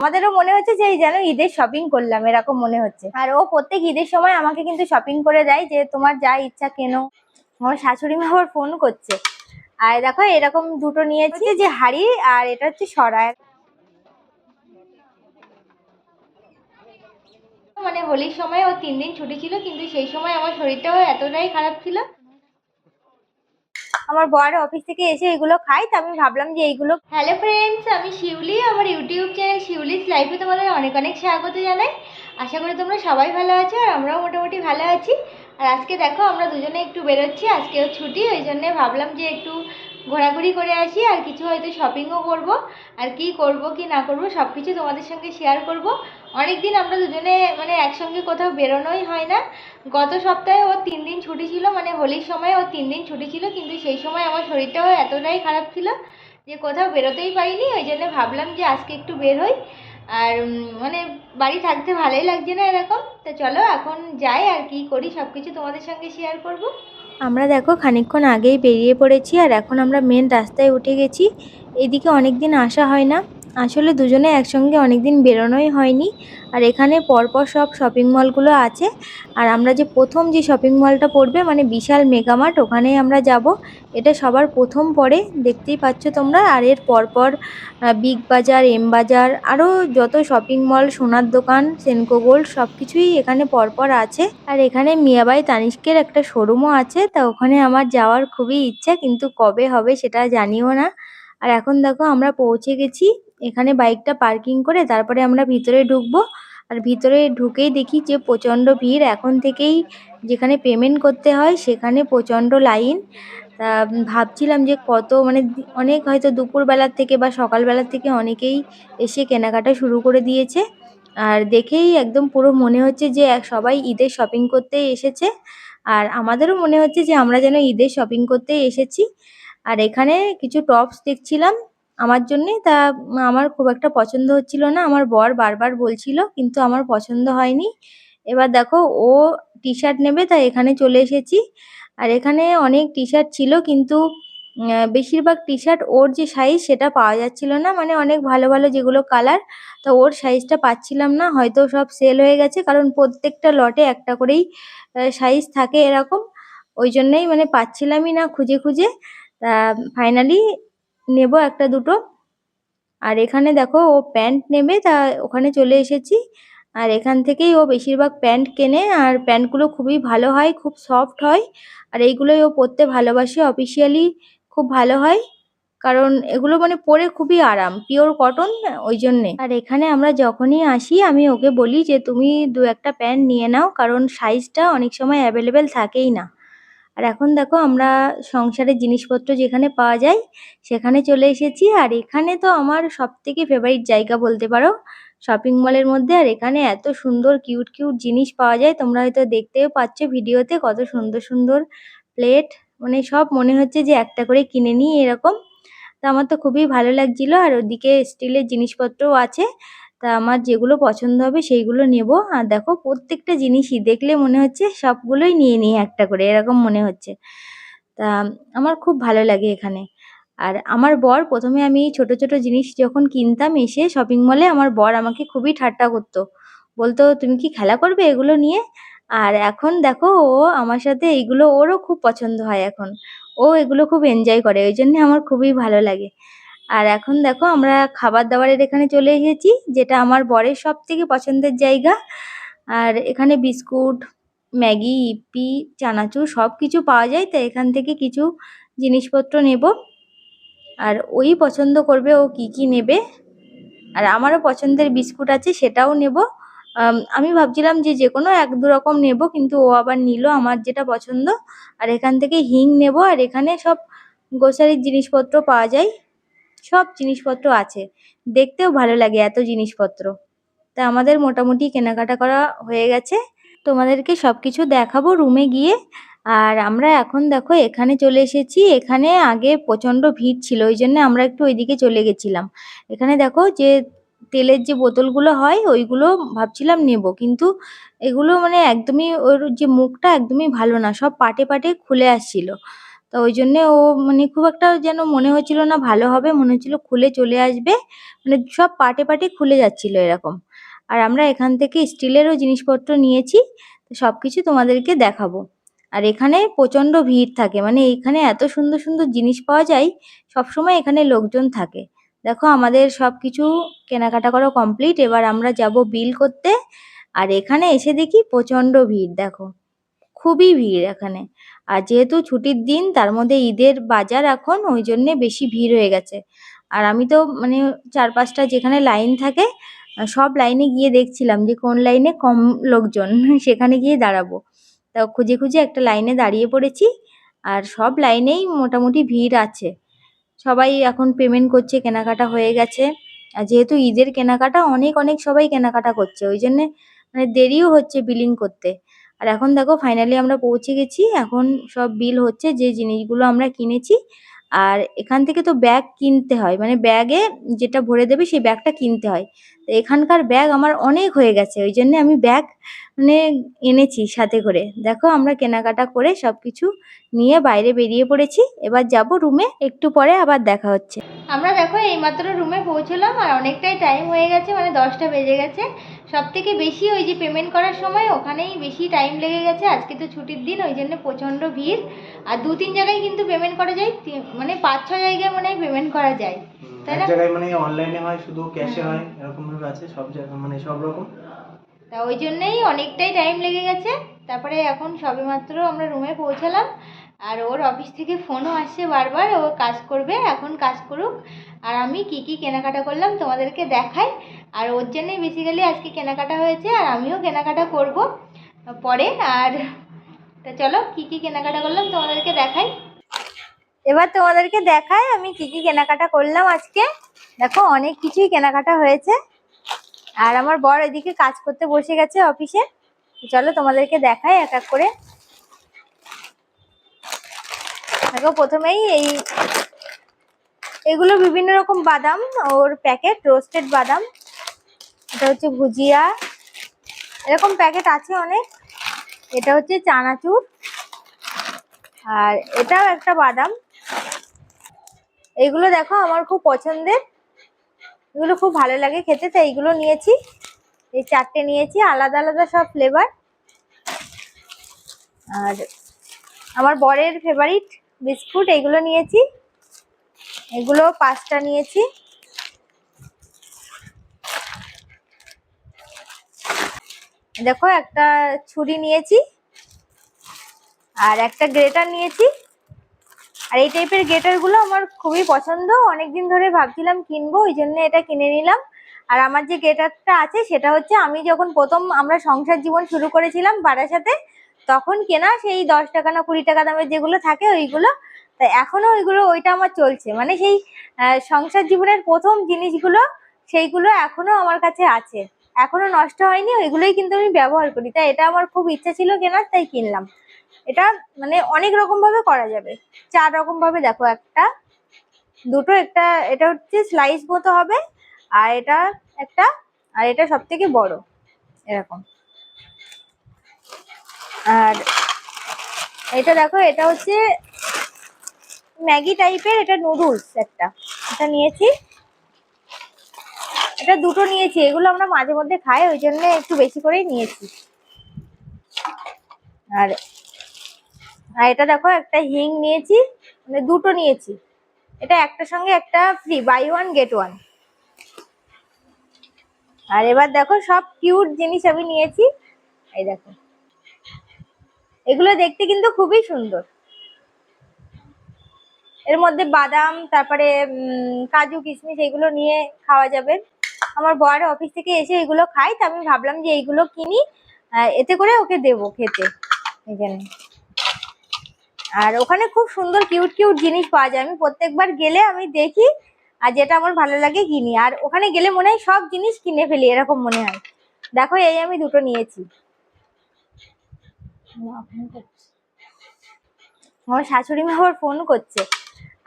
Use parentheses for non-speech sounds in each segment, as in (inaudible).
আমাদেরও মনে হচ্ছে যে যেন ঈদের শপিং করলাম, এরকম মনে হচ্ছে। আর ও প্রত্যেক ঈদের সময় আমাকে কিন্তু শপিং করে দেয় যে তোমার যা ইচ্ছা কেনো। আমার শাশুড়ি মা আবার ফোন করছে। আর দেখো, এরকম দুটো নিয়েছি, যে হাড়ি আর এটা হচ্ছে সরায় মানে হোলির সময় ও তিন দিন ছুটি ছিল, কিন্তু সেই সময় আমার শরীরটাও এতটাই খারাপ ছিল আমার বর অফিস থেকে এসে এগুলো খাই তো আমি ভাবলাম যে এইগুলো হ্যালো ফ্রেন্ডস আমি শিউলি, আমার ইউটিউব চ্যানেল শিউলিস লাইফে তোমাদের অনেক অনেক স্বাগত জানাই। আশা করি তোমরা সবাই ভালো আছো আর আমরাও মোটামুটি ভালো আছি। আর আজকে দেখো আমরা দুজনে একটু বেরোচ্ছি, আজকেও ছুটি, ওই জন্যে ভাবলাম যে একটু ঘোরাঘুরি করে আসি, আর কিছু হয়তো শপিংও করব, আর কি করব, কি না করব সব কিছু তোমাদের সঙ্গে শেয়ার করব। অনেক দিন আমরা দুজনে মানে একসঙ্গে কোথাও বেরোনোই হয় না। গত সপ্তাহে ওর তিন দিন ছুটি ছিল মানে হোলির সময় ওর তিন দিন ছুটি ছিল, কিন্তু সেই সময় আমার শরীরটাও এতটাই খারাপ ছিল যে কোথাও বেরোতেই পারিনি, ওই জন্য ভাবলাম যে আজকে একটু বের হই। আর মানে বাড়ি থাকতে ভালোই লাগছে না এরকম। তো চলো, এখন যাই আর কি করি সব কিছু তোমাদের সঙ্গে শেয়ার করব। আমরা দেখো খানিক্ষণ আগেই বেরিয়ে পড়েছি আর এখন আমরা মেন রাস্তায় উঠে গেছি। এদিকে অনেক দিন আসা হয় না। আসলে দুজনে একসঙ্গে অনেক দিন বেরোনোই হয়নি। আর এখানে পরপর সব শপিং মলগুলো আছে। আর আমরা যে প্রথম যে শপিং মলটা পড়বে মানে বিশাল মেগামার্ট ওখানেই আমরা যাব। এটা সবার প্রথম পরে দেখতেই পাচ্ছ তোমরা। আর এর পরপর বিগ বাজার এম বাজার আরও যত শপিং মল সোনার দোকান সেনকো গোল্ড সব কিছুই এখানে পরপর আছে। আর এখানে মিয়াবাই তানিষ্কের একটা শোরুমও আছে। তা ওখানে আমার যাওয়ার খুবই ইচ্ছা, কিন্তু কবে হবে সেটা জানিও না। আর এখন দেখো আমরা পৌঁছে গেছি এখানে বাইকটা পার্কিং করে তারপরে আমরা ভিতরে ঢুকবো। আর ভিতরে ঢুকেই দেখি যে প্রচণ্ড ভিড়। এখন থেকেই যেখানে পেমেন্ট করতে হয় সেখানে প্রচণ্ড লাইন তা, ভাবছিলাম যে কত মানে অনেক হয়তো দুপুরবেলার থেকে বা সকালবেলার থেকে অনেকেই এসে কেনাকাটা শুরু করে দিয়েছে। আর দেখেই একদম পুরো মনে হচ্ছে যে সবাই ঈদের শপিং করতেই এসেছে। আর আমাদেরও মনে হচ্ছে যে আমরা যেন ঈদের শপিং করতেই এসেছি। আর এখানে কিছু টপস দেখছিলাম। আমার জন্যে তা, আমার খুব একটা পছন্দ হচ্ছিল না। আমার বর বারবার বলছিল, কিন্তু আমার পছন্দ হয়নি। এবার দেখো, ও টি শার্ট নেবে, তাই এখানে চলে এসেছি। আর এখানে অনেক টি শার্ট ছিল, কিন্তু বেশিরভাগ টি শার্ট ওর যে সাইজ সেটা পাওয়া যাচ্ছিল না। মানে অনেক ভালো ভালো যেগুলো কালার তো ওর সাইজটা পাচ্ছিলাম না। হয়তো সব সেল হয়ে গেছে, কারণ প্রত্যেকটা লটে একটা করেই সাইজ থাকে এরকম। ওই জন্যই মানে পাচ্ছিলামই না খুঁজে খুঁজে। তা ফাইনালি নেব একটা দুটো। আর এখানে দেখো ও প্যান্ট নেবে, তা ওখানে চলে এসেছি। আর এখান থেকেই ও বেশিরভাগ প্যান্ট কেনে, আর প্যান্টগুলো খুবই ভালো হয়, খুব সফট হয়। আর এইগুলোই ও পরতে ভালোবাসে, অফিসিয়ালি খুব ভালো হয়। কারণ এগুলো মানে পরে খুবই আরাম, পিওর কটন, ওই জন্যে। আর এখানে আমরা যখনই আসি, আমি ওকে বলি যে, তুমি দু একটা প্যান্ট নিয়ে নাও, কারণ সাইজটা অনেক সময় অ্যাভেলেবেল থাকেই না। আর এখন দেখো আমরা সংসারের জিনিসপত্র যেখানে পাওয়া যায়, সেখানে চলে এসেছি। আর এখানে তো আমার সব থেকে ফেভারিট জায়গা বলতে পারো শপিং মলের মধ্যে। আর এখানে এত সুন্দর কিউট কিউট জিনিস পাওয়া যায়। তোমরা হয়তো দেখতেও পাচ্ছ ভিডিওতে কত সুন্দর সুন্দর প্লেট মানে সব মনে হচ্ছে যে একটা করে কিনে নিই এরকম। তা আমার তো খুবই ভালো লাগছিল। আর ওদিকে স্টিলের জিনিসপত্রও আছে। তা আমার যেগুলো পছন্দ হবে সেইগুলো নেব। আর দেখো প্রত্যেকটা জিনিসই দেখলে মনে হচ্ছে সবগুলোই নিয়ে নিই একটা করে, এরকম মনে হচ্ছে। তা আমার খুব ভালো লাগে এখানে। আর আমার বর প্রথমে আমি ছোট ছোট জিনিস যখন কিনতাম এসে শপিং মলে আমার বর আমাকে খুবই ঠাট্টা করতো। বলতো, তুমি কি খেলা করবে এগুলো নিয়ে? আর এখন দেখো ও আমার সাথে এইগুলো ওরও খুব পছন্দ হয় এখন। ও এগুলো খুব এনজয় করে, ওই জন্য আমার খুবই ভালো লাগে। আর এখন দেখো আমরা খাবার দাবারের এখানে চলে এসেছি, যেটা আমার বরের সব থেকে পছন্দের জায়গা। আর এখানে বিস্কুট, ম্যাগি ইপি চানাচুর সব কিছু পাওয়া যায়, তাই এখান থেকে কিছু জিনিসপত্র নেব। আর ওই পছন্দ করবে ও কি কি নেবে। আর আমারও পছন্দের বিস্কুট আছে, সেটাও নেব। আমি ভাবছিলাম যে যে কোনো এক দু রকম নেব, কিন্তু ও আবার নিল আমার যেটা পছন্দ। আর এখান থেকে হিং নেব, আর এখানে সব গ্রোসারির জিনিসপত্র পাওয়া যায়। সব জিনিসপত্র আছে। দেখতেও ভালো লাগে এত জিনিসপত্র। তা আমাদের মোটামুটি কেনাকাটা করা হয়ে গেছে। তোমাদেরকে সব কিছু দেখাবো রুমে গিয়ে। আর আমরা এখন দেখো এখানে চলে এসেছি। এখানে আগে প্রচণ্ড ভিড় ছিল, ওই জন্য আমরা একটু ওইদিকে চলে গেছিলাম। এখানে দেখো যে তেলের যে বোতলগুলো হয়, ওইগুলো ভাবছিলাম নেব। কিন্তু এগুলো মানে একদমই ওর যে মুখটা একদমই ভালো না, সব পাটে পাটে খুলে আসছিল। তো ওই জন্যে ও মানে খুব একটা যেন মনে হচ্ছিল না ভালো হবে, মনে হচ্ছিল খুলে চলে আসবে মানে সব পার্টে পার্টে খুলে যাচ্ছিল এরকম। আর আমরা এখান থেকে স্টিলেরও জিনিসপত্র নিয়েছি সব কিছু তোমাদেরকে দেখাবো। আর এখানে প্রচণ্ড ভিড় থাকে মানে এখানে এত সুন্দর সুন্দর জিনিস পাওয়া যায়, সবসময় এখানে লোকজন থাকে। দেখো আমাদের সব কিছু কেনাকাটা করা কমপ্লিট এবার আমরা যাব বিল করতে, আর এখানে এসে দেখি প্রচণ্ড ভিড়, দেখো। খুবই ভিড় এখানে। আর যেহেতু ছুটির দিন, তার মধ্যে ঈদের বাজার এখন, ওই জন্যে বেশি ভিড় হয়ে গেছে। আর আমি তো মানে চার পাঁচটা যেখানে লাইন থাকে সব লাইনে গিয়ে দেখছিলাম যে কোন লাইনে কম লোকজন, (laughs) সেখানে গিয়ে দাঁড়াবো। তা খুঁজে খুঁজে একটা লাইনে দাঁড়িয়ে পড়েছি, আর সব লাইনেই মোটামুটি ভিড় আছে। সবাই এখন পেমেন্ট করছে, কেনাকাটা হয়ে গেছে। আর যেহেতু ঈদের কেনাকাটা, অনেক অনেক সবাই কেনাকাটা করছে, ওই জন্যে মানে দেরিও হচ্ছে বিলিং করতে। আর এখন দেখো ফাইনালি আমরা পৌঁছে গেছি। এখন সব বিল হচ্ছে যে জিনিসগুলো আমরা কিনেছি। আর এখান থেকে তো ব্যাগ কিনতে হয়। মানে ব্যাগে যেটা ভরে দেবে সেই ব্যাগটা কিনতে হয়। তো এখানকার ব্যাগ আমার অনেক হয়ে গেছে ওই জন্যে আমি ব্যাগ মানে এনেছি সাথে করে। দেখো আমরা কেনাকাটা করে সব কিছু নিয়ে বাইরে বেরিয়ে পড়েছি। এবার যাব রুমে একটু পরে আবার দেখা হচ্ছে। আমরা দেখো এইমাত্র রুমে পৌঁছলাম আর অনেকটাই টাইম হয়ে গেছে মানে দশটা বেজে গেছে। সব থেকে বেশি ওই যে পেমেন্ট করার সময় ওখানেই বেশি টাইম লেগে গেছে। আজকে তো ছুটির দিন ওই জন্য প্রচণ্ড ভিড়। আর দু তিন জায়গায় কিন্তু পেমেন্ট করা যায় মানে পাঁচ ছ জায়গায় মনে হয় পেমেন্ট করা যায়। তাই এক না? জায়গায় মানে অনলাইনে হয় শুধু ক্যাশে হ্যাঁ। হয় এরকম ভাবে আছে সব জায়গায় মানে সব রকম। তা ওই জন্যই অনেকটাই টাইম লেগে গেছে। তারপরে এখন সবেমাত্র আমরা রুমে পৌঁছালাম। আর ওর অফিস থেকে ফোনও আসছে বারবার ও কাজ করবে এখন কাজ করুক। আর আমি কি কি কেনাকাটা করলাম তোমাদেরকে দেখাই। আর ওর জন্যই বেসিক্যালি আজকে কেনাকাটা হয়েছে আর আমিও কেনাকাটা করব। পরে আর তা চলো কি কি কেনাকাটা করলাম তোমাদেরকে দেখাই। এবার তোমাদেরকে দেখাই আমি কি কি কেনাকাটা করলাম আজকে। দেখো, অনেক কিছুই কেনাকাটা হয়েছে। আর আমার বর এদিকে কাজ করতে বসে গেছে অফিসে। চলো তোমাদেরকে দেখাই এক এক করে। দেখো, প্রথমেই এই এগুলো বিভিন্ন রকম বাদাম, ওর প্যাকেট, রোস্টেড বাদাম। এটা হচ্ছে ভুজিয়া। এরকম প্যাকেট আছে অনেক। এটা হচ্ছে চানাচুর। আর এটাও একটা বাদাম। এগুলো দেখো আমার খুব পছন্দের। এগুলো খুব ভালো লাগে খেতে, তাই এইগুলো নিয়েছি। এই চারটে নিয়েছি, আলাদা আলাদা সব ফ্লেভার আর আমার বরের ফেভারিট বিস্কুট এগুলো নিয়েছি। এগুলো পাঁচটা নিয়েছি। দেখো একটা ছুরি নিয়েছি। আর একটা গ্রেটার নিয়েছি। আর এই টাইপের গ্রেটারগুলো আমার খুবই পছন্দ। অনেকদিন ধরে ভাবছিলাম কিনবো, ওই জন্য এটা কিনে নিলাম। আর আমার যে গেটারটা আছে, সেটা হচ্ছে আমি যখন প্রথম আমরা সংসার জীবন শুরু করেছিলাম বারাসাতে তখন কেনা সেই দশ টাকা না কুড়ি টাকা দামের যেগুলো থাকে ওইগুলো। তা এখনও ওইগুলো, ওইটা আমার চলছে। মানে সেই সংসার জীবনের প্রথম জিনিসগুলো, সেইগুলো এখনও আমার কাছে আছে। এখনও নষ্ট হয়নি, ওইগুলোই কিন্তু আমি ব্যবহার করি। তাই এটা আমার খুব ইচ্ছা ছিল কেনার, তাই কিনলাম। এটা মানে অনেক রকম ভাবে করা যাবে। চার রকম ভাবে দেখো একটা, দুটো একটা, এটা হচ্ছে স্লাইস মতো হবে, আর এটা একটা, আর এটা সব থেকে বড়, এরকম। আর এটা দেখো, এটা হচ্ছে ম্যাগি টাইপের এটা নুডলস একটা, এটা নিয়েছি। এটা দুটো নিয়েছি, এগুলো আমরা মাঝে মধ্যে খাই, ওই জন্য একটু বেশি করেই নিয়েছি। আর আর এটা দেখো, একটা হিং নিয়েছি মানে দুটো নিয়েছি। এটা একটার সঙ্গে একটা free buy one get one আর এবার দেখো, সব কিউট জিনিস আমি নিয়েছি। এই দেখো। এগুলো দেখতে কিন্তু খুবই সুন্দর। এর মধ্যে বাদাম, তারপরে কাজু, কিশমিশ, এগুলো নিয়ে খাওয়া যাবে। আমার বর অফিস থেকে এসে এগুলো খাই তা আমি ভাবলাম যে এইগুলো কিনি এতে করে ওকে দেবো খেতে। এই জন্য। আর ওখানে খুব সুন্দর কিউট কিউট জিনিস পাওয়া যায়। আমি প্রত্যেকবার গেলে আমি দেখি আর যেটা আমার ভালো লাগে কিনি। আর ওখানে গেলে মনে হয় সব জিনিস কিনে ফেলি, এরকম মনে হয়। দেখো, এই আমি দুটো নিয়েছি। আমার শাশুড়ি মা আবার ফোন করছে।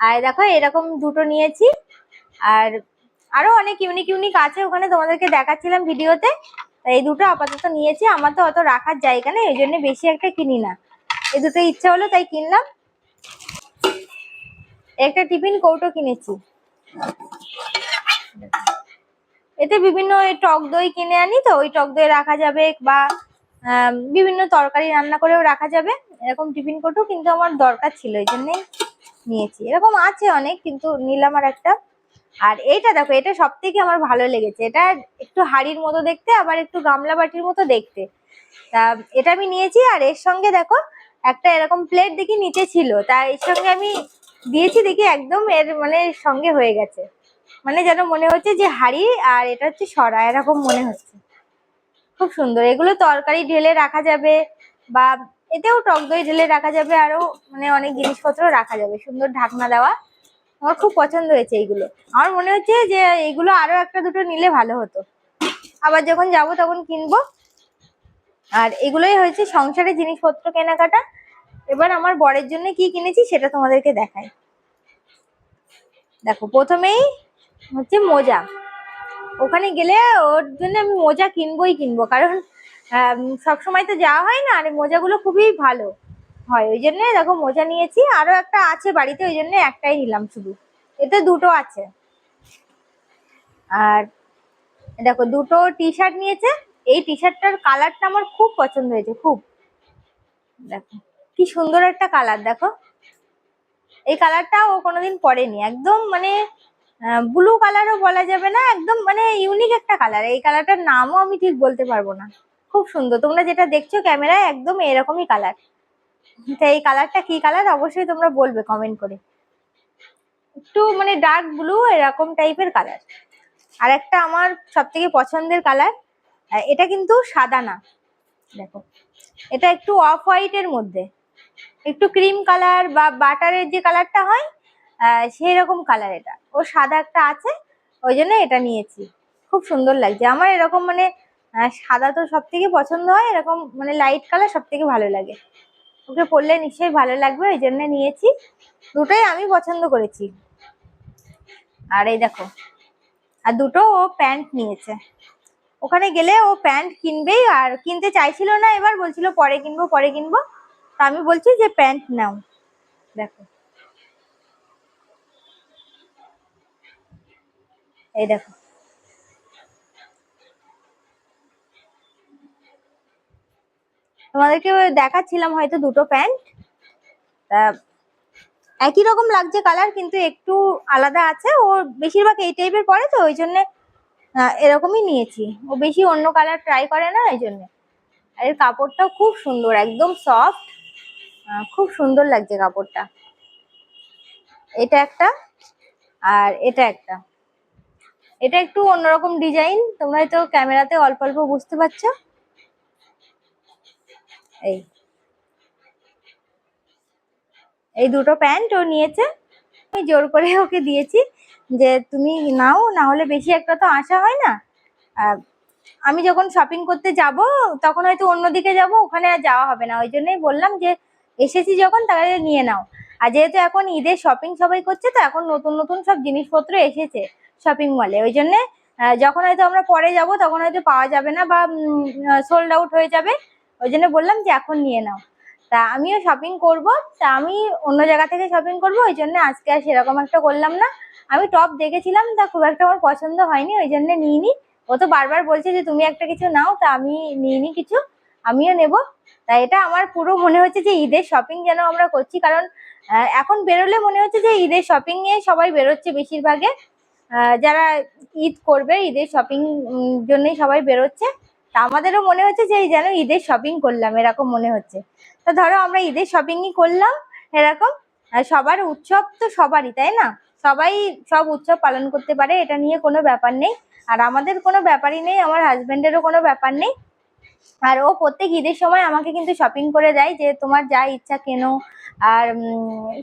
আর দেখো, এরকম দুটো নিয়েছি। আর আরও অনেক ইউনিক ইউনিক আছে। ওখানে তোমাদেরকে দেখাচ্ছিলাম ভিডিওতে এই দুটো আপাতত নিয়েছি। আমার তো অত রাখার জায়গা নেই, এই জন্য বেশি একটা কিনি না। এই দুটো ইচ্ছা হলো, তাই কিনলাম। একটা টিফিন কৌটো কিনেছি। এতে বিভিন্ন টক দই কিনে আনি তো, ওই টক দই রাখা যাবে বা বিভিন্ন তরকারি রান্না করেও রাখা যাবে। এরকম টিফিন কৌটো কিন্তু আমার দরকার ছিল, এই জন্যই নিয়েছি। এরকম আছে অনেক, কিন্তু নিলাম আর একটা। আর এইটা দেখো, এটা সব থেকে আমার ভালো লেগেছে। এটা একটু হাড়ির মতো দেখতে, আবার একটু গামলা বাটির মতো দেখতে। তা, এটা আমি নিয়েছি, আর এর সঙ্গে দেখো একটা এরকম প্লেট দেখি নিচে ছিল তা এর সঙ্গে আমি দিয়েছি দেখি একদম এর মানে সঙ্গে হয়ে গেছে। মানে যেন মনে হচ্ছে যে হাড়ি আর এটা হচ্ছে সরা, এরকম মনে হচ্ছে। খুব সুন্দর। এগুলো তরকারি ঢেলে রাখা যাবে বা এতেও টক দই ঢেলে রাখা যাবে, আরও মানে অনেক জিনিসপত্র রাখা যাবে, সুন্দর ঢাকনা দেওয়া। আমার খুব পছন্দ হয়েছে এইগুলো আমার মনে হচ্ছে যে এইগুলো আরও একটা দুটো নিলে ভালো হতো। আবার যখন যাব তখন কিনবো। আর এগুলোই হয়েছে সংসারের জিনিসপত্র কেনাকাটা। এবার আমার বরের জন্য কি কিনেছি সেটা তোমাদেরকে দেখাই। দেখো প্রথমেই হচ্ছে মোজা। ওখানে গেলে ওর জন্য আমি মোজা কিনবোই কিনবো কারণ আম, সবসময় তো যাওয়া হয় না আর মোজাগুলো খুবই ভালো হয়। ওই জন্য দেখো মোজা নিয়েছি আরও একটা আছে বাড়িতে ওই জন্য একটাই নিলাম শুধু। এতে দুটো আছে। আর দেখো দুটো টি শার্ট নিয়েছে এই টি শার্টটার কালারটা আমার খুব পছন্দ হয়েছে, খুব। দেখো, কি সুন্দর একটা কালার দেখো। এই কালারটা ও কোনোদিন পরেনি, একদম মানে ব্লু কালারও বলা যাবে না, একদম মানে ইউনিক একটা কালার এই কালারটার নামও আমি ঠিক বলতে পারব না। খুব সুন্দর, তোমরা যেটা দেখছ ক্যামেরায় একদম এরকমই কালার তো এই কালারটা কি কালার অবশ্যই তোমরা বলবে কমেন্ট করে। একটু মানে ডার্ক ব্লু এরকম টাইপের কালার আর একটা আমার সব থেকে পছন্দের কালার এটা কিন্তু সাদা না। দেখো, এটা একটু অফ হোয়াইটের মধ্যে। একটু ক্রিম কালার বা বাটারের যে কালারটা হয় সেই রকম কালার এটা। ও সাদা একটা আছে, ওই জন্য এটা নিয়েছি। খুব সুন্দর লাগছে। আমার এরকম মানে সাদা তো সব থেকে পছন্দ হয়, এরকম মানে লাইট কালার সব থেকে ভালো লাগে। ওকে পরলে নিশ্চয়ই ভালো লাগবে, ওই জন্য নিয়েছি। দুটোই আমি পছন্দ করেছি। আর এই দেখো, আর দুটো ও প্যান্ট নিয়েছে। ওখানে গেলে ও প্যান্ট কিনবেই, আর কিনতে চাইছিল না, এবার বলছিল পরে কিনবো পরে কিনবো। তা আমি বলছি যে প্যান্ট নাও। দেখো। এই দেখো। তোমাদেরকে দেখাচ্ছিলাম হয়তো দুটো প্যান্ট। তা একই রকম লাগছে কালার, কিন্তু একটু আলাদা আছে। ও বেশিরভাগ এই টাইপের পরে, তো ওই জন্যে এরকমই নিয়েছি। ও বেশি অন্য কালার ট্রাই করে না, এই জন্যে। আর এর কাপড়টাও খুব সুন্দর, একদম সফট খুব সুন্দর লাগছে কাপড়টা। এটা একটা, আর এটা একটা। এটা একটু অন্যরকম ডিজাইন তোমরা হয়তো ক্যামেরাতে অল্প অল্প বুঝতে পারছ। এই। এই দুটো প্যান্ট ও নিয়েছে। আমি জোর করে ওকে দিয়েছি। যে তুমি নাও না হলে বেশি একটা তো আসা হয় না। আমি যখন শপিং করতে যাব, তখন হয়তো অন্যদিকে যাব, ওখানে আর যাওয়া হবে না। ওই জন্যই বললাম যে, এসেছি যখন, তাহলে নিয়ে নাও। আর যেহেতু এখন ঈদের শপিং সবাই করছে, তো এখন নতুন নতুন সব জিনিসপত্র এসেছে শপিং মলে ওই জন্যে যখন হয়তো আমরা পরে যাব, তখন হয়তো পাওয়া যাবে না বা সোল্ড আউট হয়ে যাবে। ওই জন্য বললাম যে, এখন নিয়ে নাও। তা আমিও শপিং করব, তা আমি অন্য জায়গা থেকে শপিং করব, ওই জন্য আজকে আর সেরকম একটা করলাম না। আমি টপ দেখেছিলাম, তা খুব একটা আমার পছন্দ হয়নি, ওই জন্য নিইনি। ও তো বারবার বলছে যে, তুমি একটা কিছু নাও, তা আমি নিইনি কিছু, আমিও নেব। তা এটা আমার পুরো মনে হচ্ছে যে, ঈদের শপিং যেন আমরা করছি, কারণ এখন বেরোলে মনে হচ্ছে যে, ঈদের শপিং নিয়ে সবাই বেরোচ্ছে বেশিরভাগে। যারা ঈদ করবে, ঈদের শপিং জন্যই সবাই বেরোচ্ছে। তা আমাদেরও মনে হচ্ছে যে যেন ঈদের শপিং করলাম, এরকম মনে হচ্ছে। তা ধরো, আমরা ঈদের শপিংই করলাম, এরকম। সবার উৎসব তো সবারই, তাই না? সবাই সব উৎসব পালন করতে পারে, এটা নিয়ে কোনো ব্যাপার নেই। আর আমাদের কোনো ব্যাপারই নেই, আমার হাজব্যান্ডেরও কোনো ব্যাপার নেই। আর ও প্রত্যেক ঈদের সময় আমাকে কিন্তু শপিং করে দেয়, যে তোমার যা ইচ্ছা কেনো। আর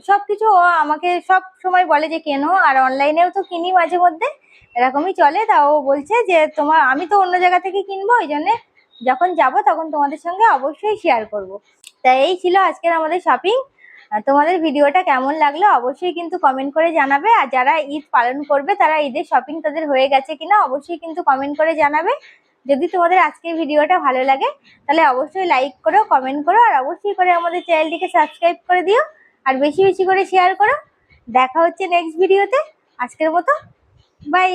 সব কিছু ও আমাকে সব সময় বলে যে কেনো, আর অনলাইনেও তো কিনি মাঝে মধ্যে, এরকমই চলে। তা ও বলছে যে তোমার, আমি তো অন্য জায়গা থেকে কিনবো, ওই জন্যে যখন যাব তখন তোমাদের সঙ্গে অবশ্যই শেয়ার করব। তা এই ছিল আজকের আমাদের শপিং তোমাদের ভিডিওটা কেমন লাগল অবশ্যই কিন্তু কমেন্ট করে জানাবে। আর যারা ঈদ পালন করবে, তারা ঈদের শপিং তাদের হয়ে গেছে কিনা অবশ্যই কিন্তু কমেন্ট করে জানাবে। যদি তোমাদের আজকের ভিডিওটা ভালো লাগে, তাহলে অবশ্যই লাইক করো কমেন্ট করো, আর অবশ্যই করে আমাদের চ্যানেলটিকে সাবস্ক্রাইব করে দিও। আর বেশি বেশি করে শেয়ার করো। দেখা হচ্ছে নেক্সট ভিডিওতে আজকের মতো বাই